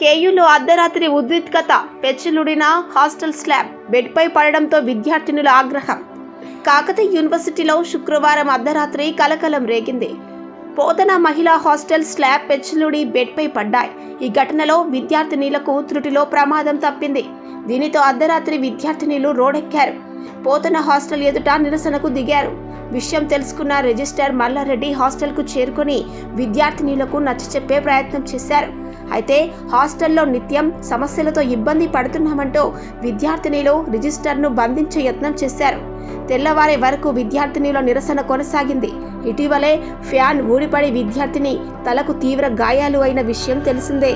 కేయూలో అర్ధరాత్రి ఉద్రిక్తత పెచ్చులుడిన hostel slab బెడ్పై పడడంతో విద్యార్థినుల ఆగ్రహం. కాకతీయ యూనివర్సిటీలో శుక్రవారం అర్ధరాత్రి కలకలం రేగింది. పోతన మహిళా హాస్టల్ స్లాబ్ పెచ్చులుడి బెడ్పై పడ్డాయి. ఈ ఘటనలో విద్యార్థినీలకు త్రుటిలో ప్రమాదం తప్పింది. దీనితో అర్ధరాత్రి విద్యార్థినీలు రోడెక్కారు. పోతన హాస్టల్ ఎదుట నిరసనకు దిగారు. విషయం తెలుసుకున్న రిజిస్టర్ మల్లారెడ్డి హాస్టల్కు చేరుకొని విద్యార్థినీలకు నచ్చచెప్పే ప్రయత్నం చేశారు. అయితే హాస్టల్లో నిత్యం సమస్యలతో ఇబ్బంది పడుతున్నామంటూ విద్యార్థినిలో రిజిస్టర్ను బంధించే యత్నం చేశారు. తెల్లవారే వరకు విద్యార్థినిలో నిరసన కొనసాగింది. ఇటీవలే ఫ్యాన్ ఊడిపడి విద్యార్థిని తలకు తీవ్ర గాయాలు అయిన విషయం తెలిసిందే.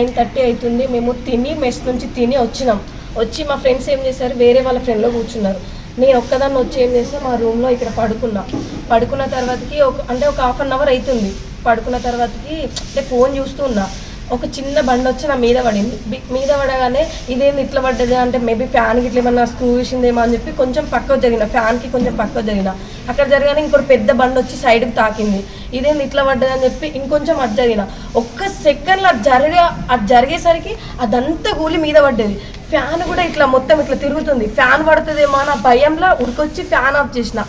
నైన్ థర్టీ అవుతుంది. మేము తిని మెస్ నుంచి తిని వచ్చినాం. వచ్చి మా ఫ్రెండ్స్ ఏం చేశారు? వేరే వాళ్ళ ఫ్రెండ్లో కూర్చున్నారు. నేను ఒక్కదాన్ని వచ్చి ఏం చేస్తే మా రూమ్లో ఇక్కడ పడుకున్నా. పడుకున్న తర్వాతకి ఒక అంటే ఒక హాఫ్ అన్ అవర్ అవుతుంది. పడుకున్న తర్వాతకి అంటే ఫోన్ చూస్తున్నా ఒక చిన్న బండి వచ్చి నా మీద పడింది. మీద పడగానే ఇదేంది ఇట్లా పడ్డది అంటే మేబీ ఫ్యాన్కి ఇట్లా ఏమన్నా స్క్రూ వేసిందేమో అని చెప్పి కొంచెం పక్కకు జరిగిన ఫ్యాన్కి కొంచెం పక్కకు జరిగిన. అక్కడ జరగానే ఇంకోటి పెద్ద బండి వచ్చి సైడ్కి తాకింది. ఇదేంది ఇట్లా పడ్డది అని చెప్పి ఇంకొంచెం అది జరిగిన. ఒక్క సెకండ్లో అది జరిగే అది జరిగేసరికి అదంతా కూలి మీద పడ్డది. ఫ్యాన్ కూడా ఇట్లా మొత్తం ఇట్లా తిరుగుతుంది. ఫ్యాన్ పడుతుందేమో అన్న భయంలో ఉరికొచ్చి ఫ్యాన్ ఆఫ్ చేసిన.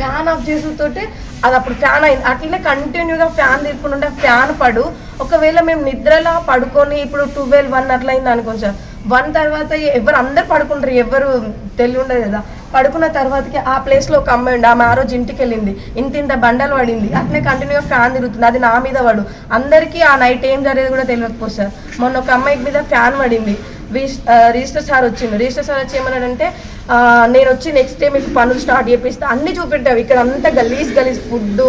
ఫ్యాన్ ఆఫ్ చేసేతోటే అది అప్పుడు ఫ్యాన్ అయింది. అట్లనే కంటిన్యూగా ఫ్యాన్ తిప్పుకుంటూ ఉంటే ఫ్యాన్ పడు. ఒకవేళ మేము నిద్రలో పడుకొని ఇప్పుడు ట్వెల్వ్ వన్ అట్లా అయింది అనుకోండి సార్ వన్ తర్వాత ఎవరు అందరు పడుకుంటారు. ఎవరు తెలివి ఉండదు కదా. పడుకున్న తర్వాతకి ఆ ప్లేస్లో ఒక అమ్మాయి ఉండి ఆమె ఆ రోజు ఇంటికి వెళ్ళింది. ఇంత ఇంత బండలు పడింది. అట్లనే కంటిన్యూగా ఫ్యాన్ తిరుగుతుంది. అది నా మీద పడు. అందరికీ ఆ నైట్ ఏం జరిగేది కూడా తెలియకపోతే సార్. మొన్న ఒక అమ్మాయి మీద ఫ్యాన్ పడింది. రిజిస్టర్ సార్ వచ్చింది రిజిస్టర్ సార్ వచ్చి ఏమన్నాడంటే నేను వచ్చి నెక్స్ట్ డే మీకు పనులు స్టార్ట్ చేపిస్తా. అన్ని చూపెట్టావు ఇక్కడ అంతా గలీజ్ గలీజ్ ఫుడ్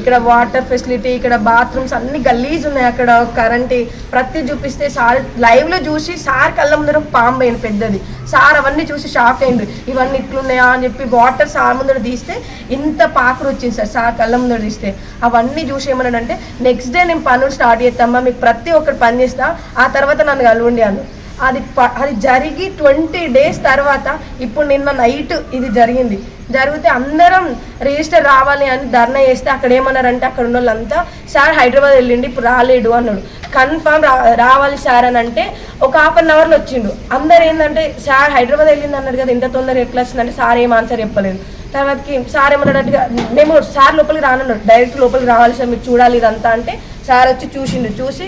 ఇక్కడ వాటర్ ఫెసిలిటీ ఇక్కడ బాత్రూమ్స్ అన్ని గలీజ్ ఉన్నాయి అక్కడ కరెంట్ ప్రతి చూపిస్తే సార్ లైవ్లో చూసి సార్ కళ్ళ ముందర ఒక అయింది పెద్దది. సార్ అవన్నీ చూసి షాక్ అయింది ఇవన్నీ ఇట్లున్నాయా అని చెప్పి వాటర్ సార్ ముందర తీస్తే ఇంత పాకరు వచ్చింది సార్ సార్ కళ్ళ ముందర తీస్తే. అవన్నీ చూసి ఏమన్నాడంటే నెక్స్ట్ డే నేను పనులు స్టార్ట్ చేస్తామా మీకు ప్రతి ఒక్కటి పని చేస్తా. ఆ తర్వాత నన్ను కలవండి అను అది ప- అది జరిగి ట్వంటీ డేస్ తర్వాత ఇప్పుడు నిన్న నైట్ ఇది జరిగింది. జరిగితే అందరం రిజిస్టర్ రావాలి అని ధర్నా చేస్తే అక్కడ ఏమన్నారంటే అక్కడ ఉన్న వాళ్ళంతా సార్ హైదరాబాద్ వెళ్ళిండి ఇప్పుడు రాలేడు అన్నాడు. కన్ఫామ్ రా రావాలి సార్ అని అంటే ఒక హాఫ్ అన్ అవర్లో వచ్చిండు. అందరు ఏంటంటే సార్ హైదరాబాద్ వెళ్ళింది అన్నాడు కదా ఇంత తొందర ఎట్లా వస్తుందంటే సార్ ఏం ఆన్సర్ చెప్పలేదు. తర్వాతకి సార్ ఏమన్నాడట్టుగా మేము సార్ లోపలికి రానన్నాడు డైరెక్ట్ లోపలికి రావాలి సార్ మీరు చూడాలి ఇదంతా అంటే సార్ వచ్చి చూసిండు చూసి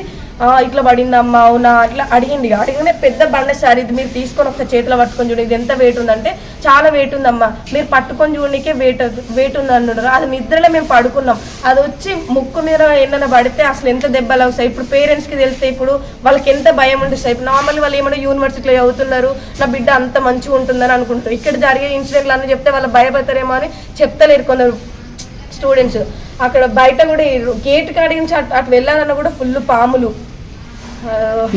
ఇట్లా పడిందమ్మా అవునా? అట్లా అడిగింది అడిగినే అడిగితే పెద్ద బండ సార్ ఇది మీరు తీసుకొని ఒక చేతిలో పట్టుకొని చూడండి ఇది ఎంత వెయిట్ ఉందంటే చాలా వెయిట్ ఉందమ్మా. మీరు పట్టుకొని చూడనికే వెయిట్ వెయిట్ ఉంది అన్నాడు అది నిద్రలో మేము పడుకున్నాం. అది వచ్చి ముక్కు మీద ఏమైనా పడితే అసలు ఎంత దెబ్బలు అవుతాయి ఇప్పుడు పేరెంట్స్కి తెలిస్తే ఇప్పుడు వాళ్ళకి ఎంత భయం ఉంటుంది సార్? ఇప్పుడు నార్మల్ వాళ్ళు ఏమైనా యూనివర్సిటీలో చదువుతున్నారు నా బిడ్డ అంత మంచిగా ఉంటుందని అనుకుంటారు. ఇక్కడ జరిగే ఇన్సిడెంట్లు అన్నీ చెప్తే వాళ్ళు భయపడతారేమో అని చెప్తలేరు కొందరు స్టూడెంట్స్ అక్కడ బయట కూడా గేట్ కాడి నుంచి అటు అటు వెళ్ళాలన్నా కూడా ఫుల్ పాములు.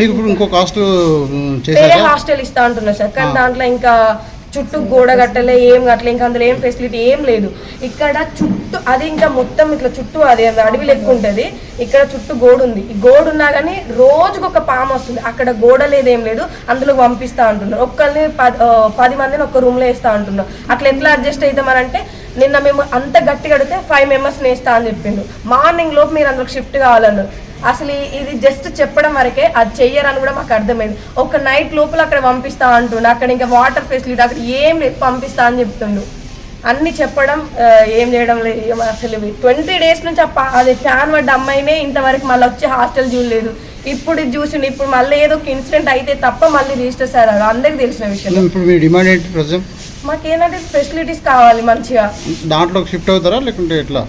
ఇప్పుడు ఇంకో కాస్ట్ వేరే హాస్టల్ ఇస్తా అంటున్నారు సార్. కానీ దాంట్లో ఇంకా చుట్టూ గోడ కట్టలే ఏం కట్టలే ఇంకా అందులో ఏం ఫెసిలిటీ ఏం లేదు. ఇక్కడ చుట్టూ అది ఇంకా మొత్తం ఇట్లా చుట్టూ అది అడవి లెక్క ఉంటుంది. ఇక్కడ చుట్టూ గోడ ఉంది. ఈ గోడ ఉన్నా కానీ రోజుకు ఒక పాము వస్తుంది. అక్కడ గోడ లేదు ఏం లేదు. అందులో పంపిస్తా అంటున్నారు ఒక్కరిని పది మందిని ఒక రూమ్లో వేస్తా అంటున్నారు అట్లా ఎట్లా అడ్జస్ట్ అవుతామనంటే నిన్న మేము అంత గట్టి కడితే ఫైవ్ మెంబర్స్ నేస్తా అని చెప్పిండు. మార్నింగ్ లోపు మీరు అందులో షిఫ్ట్ కావాలన్నారు. అసలు ఇది జస్ట్ చెప్పడం వరకే అది చెయ్యరని కూడా మాకు అర్థమైంది. ఒక నైట్ లోపల అక్కడ పంపిస్తా అంటుండు. అక్కడ ఇంకా వాటర్ ఫెసిలిటీ అక్కడ ఏం లేదు పంపిస్తా అని చెప్తుండు. అన్ని చెప్పడం ఏం చేయడం లేదు అసలు ట్వంటీ డేస్ నుంచి ఆ అది ఫ్యాన్ పడ్డ అమ్మాయినే ఇంతవరకు మళ్ళీ వచ్చి హాస్టల్ చూడలేదు. ఇప్పుడు ఇది చూసిండు. ఇప్పుడు మళ్ళీ ఏదో ఒక ఇన్సిడెంట్ అయితే తప్ప మళ్ళీ రిజిస్టర్ సార్ అది అందరికి తెలిసిన విషయం. ఇప్పుడు డిమాండ్ ఏంటి ప్రజెంట్? మాకేంటంటే ఫెసిలిటీస్ కావాలి మంచిగా. దాంట్లోకి షిఫ్ట్ అవుతారా లేకుంటే ఎట్లా?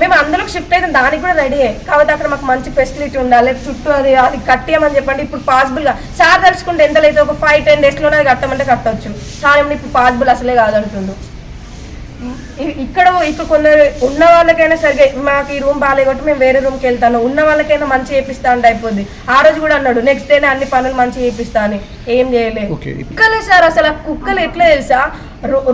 మేము అందులోకి షిఫ్ట్ అయితే దానికి కూడా రెడీ కాకపోతే అక్కడ మాకు మంచి ఫెసిలిటీ ఉండాలి. చుట్టూ అది అది కట్టేయమని చెప్పండి. ఇప్పుడు పాసిబుల్గా సార్ తలుచుకుంటే ఎంత లేదు ఒక ఫైవ్ టెన్ డేస్లోనే అది కట్టమంటే కట్టొచ్చు. సార్ ఏమన్నా ఇప్పుడు పాసిబుల్ అసలే కాదంటుండు. ఇక్కడ ఇక్కడ కొందరు ఉన్న వాళ్ళకైనా సరిగ్గా మాకు ఈ రూమ్ బాగాలే కాబట్టి మేము వేరే రూమ్కి వెళ్తాను. ఉన్న వాళ్ళకైనా మంచి చేపిస్తా అంటే అయిపోద్ది. ఆ రోజు కూడా అన్నాడు నెక్స్ట్ డేనే అన్ని పనులు మంచి చేపిస్తా అని. ఏం చేయలేదు కుక్కలే సార్ అసలు కుక్కలు ఎట్లా తెలుసా?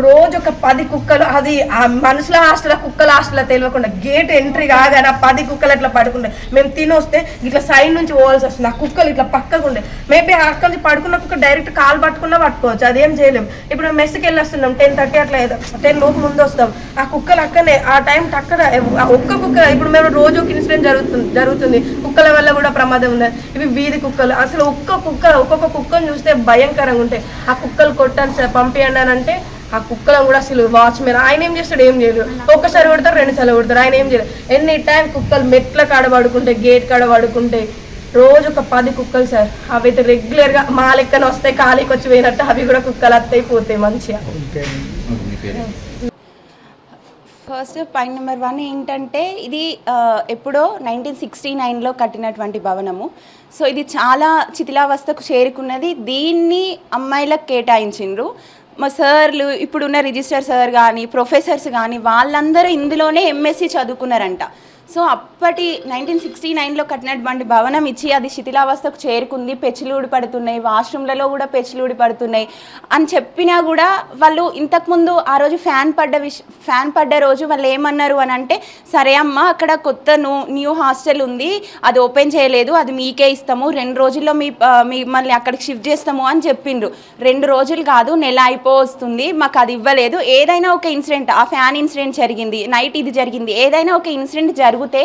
రోజు ఒక పది కుక్కలు అది ఆ మనుషుల హాస్టల్ కుక్కల హాస్టల్ తెలియకుండా గేట్ ఎంట్రీ కాగానే ఆ పది కుక్కలు అట్లా పడుకుంటాయి మేము తినొస్తే ఇట్లా సైడ్ నుంచి పోవాల్సి వస్తుంది. ఆ కుక్కలు ఇట్లా పక్కకు ఉండే. మేబీ ఆ నుంచి పడుకున్న కుక్క డైరెక్ట్ కాలు పట్టుకున్నా పట్టుకోవచ్చు. అదేం చేయలేము ఇప్పుడు మేము మెస్కి వెళ్ళి వస్తున్నాం టెన్ థర్టీ అట్లా టెన్ లోపు ముందు వస్తాం. ఆ కుక్కలు అక్కనే ఆ టైం అక్కడ ఆ ఒక్క కుక్క ఇప్పుడు మేము రోజు ఒక ఇన్సిడెంట్ జరుగుతుంది జరుగుతుంది. కుక్కల వల్ల కూడా ప్రమాదం ఉంది. ఇవి వీధి కుక్కలు. అసలు ఒక్క కుక్క ఒక్కొక్క కుక్కను చూస్తే భయంకరంగా ఉంటాయి ఆ కుక్కలు కొట్టాను సార్ పంపియండి అని అంటే ఆ కుక్కలను కూడా అసలు వాచ్మెన్ ఆయన ఏం చేస్తాడు ఏం చేయడు. ఒక్కసారి కొడతారు రెండు సార్లు కొడతారు ఆయన ఏం చేయడు. ఎన్ని టైం కుక్కలు మెట్ల కాడ పడుకుంటాయి గేట్ కాడ పడుకుంటాయి. రోజు ఒక పది కుక్కలు సార్. అవి అయితే రెగ్యులర్గా మా లెక్కన వస్తాయి ఖాళీకి వచ్చి పోయినట్టు అవి కూడా కుక్కలు వస్తాయి పోతాయి మంచిగా. ఫస్ట్ పాయింట్ నెంబర్ వన్ ఏంటంటే ఇది ఎప్పుడో నైన్టీన్ సిక్స్టీ నైన్లో కట్టినటువంటి భవనము. సో ఇది చాలా శిథిలావస్థకు చేరుకున్నది. దీన్ని అమ్మాయిలకు కేటాయించిండ్రు. మా సార్లు ఇప్పుడున్న రిజిస్టర్ సార్ కానీ ప్రొఫెసర్స్ కానీ వాళ్ళందరూ ఇందులోనే ఎంఎస్సి చదువుకున్నారంట. సో అప్పటి నైన్టీన్ సిక్స్టీ నైన్లో కట్టినటువంటి భవనం ఇచ్చి అది శిథిలావస్థకు చేరుకుంది. పెచ్చులూడి పడుతున్నాయి వాష్రూమ్లలో కూడా పెచ్చులూడి పడుతున్నాయి అని చెప్పినా కూడా వాళ్ళు ఇంతకుముందు ఆ రోజు ఫ్యాన్ పడ్డ విష ఫ్యాన్ పడ్డ రోజు వాళ్ళు ఏమన్నారు అని అంటే సరే అమ్మ అక్కడ కొత్త న్యూ న్యూ హాస్టల్ ఉంది. అది ఓపెన్ చేయలేదు. అది మీకే ఇస్తాము. రెండు రోజుల్లో మీ మిమ్మల్ని అక్కడికి షిఫ్ట్ చేస్తాము అని చెప్పిండ్రు. రెండు రోజులు కాదు నెల అయిపోతుంది మాకు అది ఇవ్వలేదు. ఏదైనా ఒక ఇన్సిడెంట్ ఆ ఫ్యాన్ ఇన్సిడెంట్ జరిగింది. నైట్ ఇది జరిగింది. ఏదైనా ఒక ఇన్సిడెంట్ జరిగితే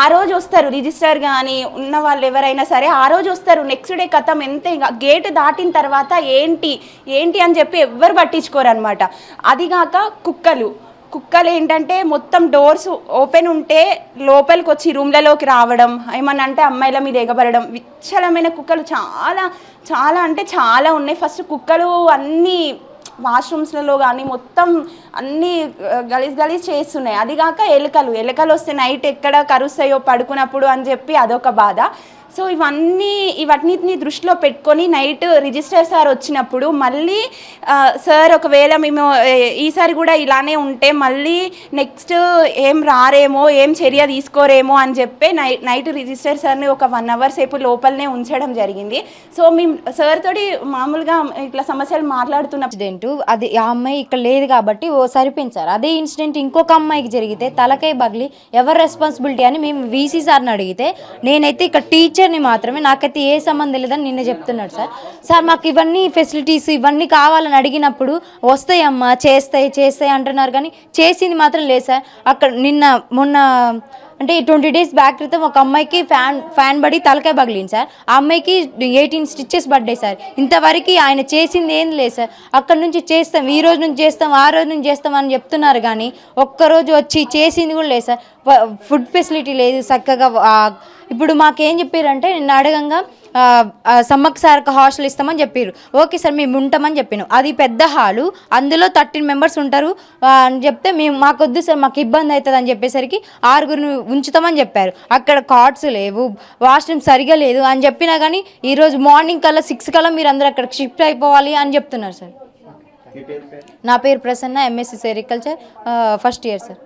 ఆ రోజు వస్తారు రిజిస్టర్ కానీ ఉన్న వాళ్ళు ఎవరైనా సరే ఆ రోజు వస్తారు. నెక్స్ట్ డే కథం ఎంత ఇంకా గేట్ దాటిన తర్వాత ఏంటి? ఏంటి అని చెప్పి ఎవ్వరు పట్టించుకోరు అనమాట అదిగాక కుక్కలు. కుక్కలు ఏంటంటే మొత్తం డోర్స్ ఓపెన్ ఉంటే లోపలికి వచ్చి రూమ్లలోకి రావడం ఏమన్నా అంటే అమ్మాయిల మీద ఎగబడడం విచ్చలమైన కుక్కలు చాలా చాలా అంటే చాలా ఉన్నాయి. ఫస్ట్ కుక్కలు అన్నీ వాష్రూమ్స్లలో కానీ మొత్తం అన్నీ గలీజ్ గలీజ్ చేస్తున్నాయి. అది కాక ఎలుకలు. ఎలుకలు వస్తే నైట్ ఎక్కడ కరుస్తాయో పడుకున్నప్పుడు అని చెప్పి అదొక బాధ. సో ఇవన్నీ ఇవన్నిటిని దృష్టిలో పెట్టుకొని నైట్ రిజిస్టర్ సార్ వచ్చినప్పుడు మళ్ళీ సార్ ఒకవేళ మేము ఈసారి కూడా ఇలానే ఉంటే మళ్ళీ నెక్స్ట్ ఏం రారేమో ఏం చర్య తీసుకోరేమో అని చెప్పి నైట్ నైట్ రిజిస్టర్ సార్ని ఒక వన్ అవర్ సేపు లోపలనే ఉంచడం జరిగింది. సో మేము సార్ తోటి మామూలుగా ఇట్లా సమస్యలు మాట్లాడుతున్న ఇన్సిడెంట్ అది ఆ అమ్మాయి ఇక్కడ లేదు కాబట్టి ఓ సరిపించారు అదే ఇన్సిడెంట్ ఇంకొక అమ్మాయికి జరిగితే తలకై బగిలి ఎవరు రెస్పాన్సిబిలిటీ అని మేము వీసీ సార్ని అడిగితే నేనైతే ఇక్కడ టీచర్ టీచర్ని మాత్రమే. నాకైతే ఏ సంబంధం లేదని నిన్న చెప్తున్నాడు సార్. సార్ మాకు ఇవన్నీ ఫెసిలిటీస్ ఇవన్నీ కావాలని అడిగినప్పుడు వస్తాయమ్మా చేస్తాయి చేస్తాయి అంటున్నారు కానీ చేసింది మాత్రం లేదు సార్. అక్కడ నిన్న మొన్న అంటే ట్వంటీ డేస్ బ్యాక్ క్రితం ఒక అమ్మాయికి ఫ్యాన్ ఫ్యాన్ పడి తలకాయ పగిలింది సార్. ఆ అమ్మాయికి ఎయిటీన్ స్టిచ్చెస్ పడ్డాయి సార్. ఇంతవరకు ఆయన చేసింది ఏం లేదు సార్. అక్కడ నుంచి చేస్తాం ఈ రోజు నుంచి చేస్తాం ఆ రోజు నుంచి చేస్తాం అని చెప్తున్నారు కానీ ఒక్కరోజు వచ్చి చేసింది కూడా లేదు సార్. ఫుడ్ ఫెసిలిటీ లేదు చక్కగా ఇప్పుడు మాకేం చెప్పారంటే నిన్న అడగంగా సమ్మక్క సార్కి హాస్టల్ ఇస్తామని చెప్పారు ఓకే సార్ మేము ఉంటామని చెప్పినాం. అది పెద్ద హాలు. అందులో థర్టీన్ మెంబర్స్ ఉంటారు. అని చెప్తే మేము మాకు వద్దు సార్ మాకు ఇబ్బంది అవుతుంది అని చెప్పేసరికి ఆరుగురిని ఉంచుతామని చెప్పారు. అక్కడ కార్డ్స్ లేవు. వాష్రూమ్ సరిగా లేదు అని చెప్పినా కానీ ఈరోజు మార్నింగ్ కల్లా సిక్స్ కల్లా మీరు అందరూ అక్కడికి షిఫ్ట్ అయిపోవాలి అని చెప్తున్నారు సార్. నా పేరు Prasanna MSc sericulture first year sir.